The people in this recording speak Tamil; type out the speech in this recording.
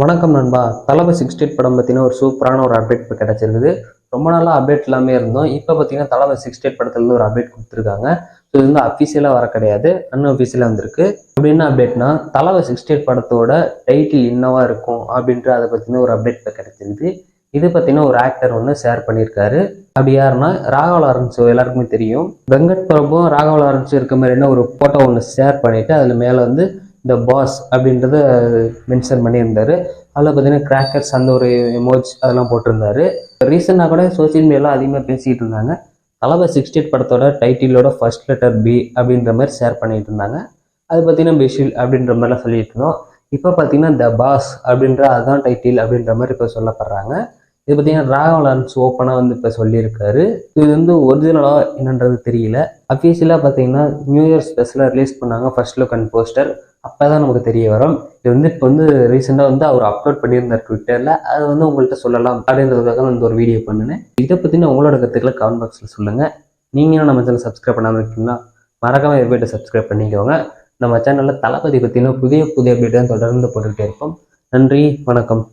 வணக்கம் நண்பா. தளபதி சிக்ஸ்டி எயிட் படம் பார்த்தீங்கன்னா ஒரு சூப்பரான ஒரு அப்டேட் இப்போ கிடச்சிருக்குது. ரொம்ப நாளாக அப்டேட் இல்லாமே இருந்தோம். இப்போ பார்த்தீங்கன்னா தளபதி சிக்ஸ்டி எயிட் படத்துலேருந்து ஒரு அப்டேட் கொடுத்துருக்காங்க. ஸோ இது வந்து அஃபீஷியலாக வர கிடையாது. அன் அஃபீஷியலாக வந்திருக்கு. அப்படி என்ன அப்டேட்னா தளபதி சிக்ஸ்டி எயிட் படத்தோட டைட்டில் என்னவா இருக்கும் அப்படின்ற அதை பற்றின ஒரு அப்டேட் இப்போ கிடச்சிருக்குது இது பார்த்தீங்கன்னா ஒரு ஆக்டர் ஒன்று ஷேர் பண்ணியிருக்காரு. அப்படி யாருன்னா ராகவ லாரன்ஸ் எல்லாருக்குமே தெரியும். வெங்கட் பிரபுவும் ராகவ லாரன்ஸ் இருக்க மாதிரியான ஒரு ஃபோட்டோ ஒன்று ஷேர் பண்ணிவிட்டு அதில் மேலே வந்து த பாஸ் அப்படின்றத மென்ஷன் பண்ணியிருந்தார். அதில் பார்த்தீங்கன்னா கிராக்கர்ஸ் அந்த ஒரு எமோஜ் அதெல்லாம் போட்டிருந்தாரு. ரீசெண்டாக கூட சோஷியல் மீடியாலாம் அதிகமாக பேசிக்கிட்டு இருந்தாங்க. தலபா சிக்ஸ்டி எயிட் படத்தோட டைட்டிலோட ஃபர்ஸ்ட் லெட்டர் பி அப்படின்ற மாதிரி ஷேர் பண்ணிட்டு இருந்தாங்க. அது பார்த்தீங்கன்னா பெஷில் அப்படின்ற மாதிரிலாம் சொல்லிட்டு இருந்தோம். இப்போ பார்த்தீங்கன்னா த பாஸ் அப்படின்ற அதுதான் டைட்டில் அப்படின்ற மாதிரி இப்போ சொல்லப்படுறாங்க. இது பார்த்தீங்கன்னா ராகவலான்ஸ் ஓப்பனாக வந்து இப்போ சொல்லியிருக்காரு. இது வந்து ஒரிஜினலாக என்னன்றது தெரியல. அஃபீஷியலாக பார்த்தீங்கன்னா நியூ இயர் ஸ்பெஷலாக ரிலீஸ் பண்ணாங்க. ஃபர்ஸ்ட் லுக் அண்ட் போஸ்டர் அப்போ தான் நமக்கு தெரிய வரும். இது வந்து இப்போ வந்து ரீசெண்டாக வந்து அவர் அப்லோட் பண்ணியிருந்தார் ட்விட்டரில் அது வந்து உங்கள்கிட்ட சொல்லலாம் அப்படின்றதுக்காக நான் இந்த ஒரு வீடியோ பண்ணினேன். இதை பற்றின உங்களோட கருத்துக்களை கமெண்ட் பாக்ஸில் சொல்லுங்கள் நீங்களும் நம்ம சேனல் சப்ஸ்கிரைப் பண்ணாமல் இருக்கீங்கன்னா மறக்காமல் இது சப்ஸ்கிரைப் பண்ணிக்கோங்க. நம்ம சேனலில் தளபதி பற்றின புதிய புதிய அப்டேட் தான் தொடர்ந்து போட்டுக்கிட்டே இருப்போம். நன்றி வணக்கம்.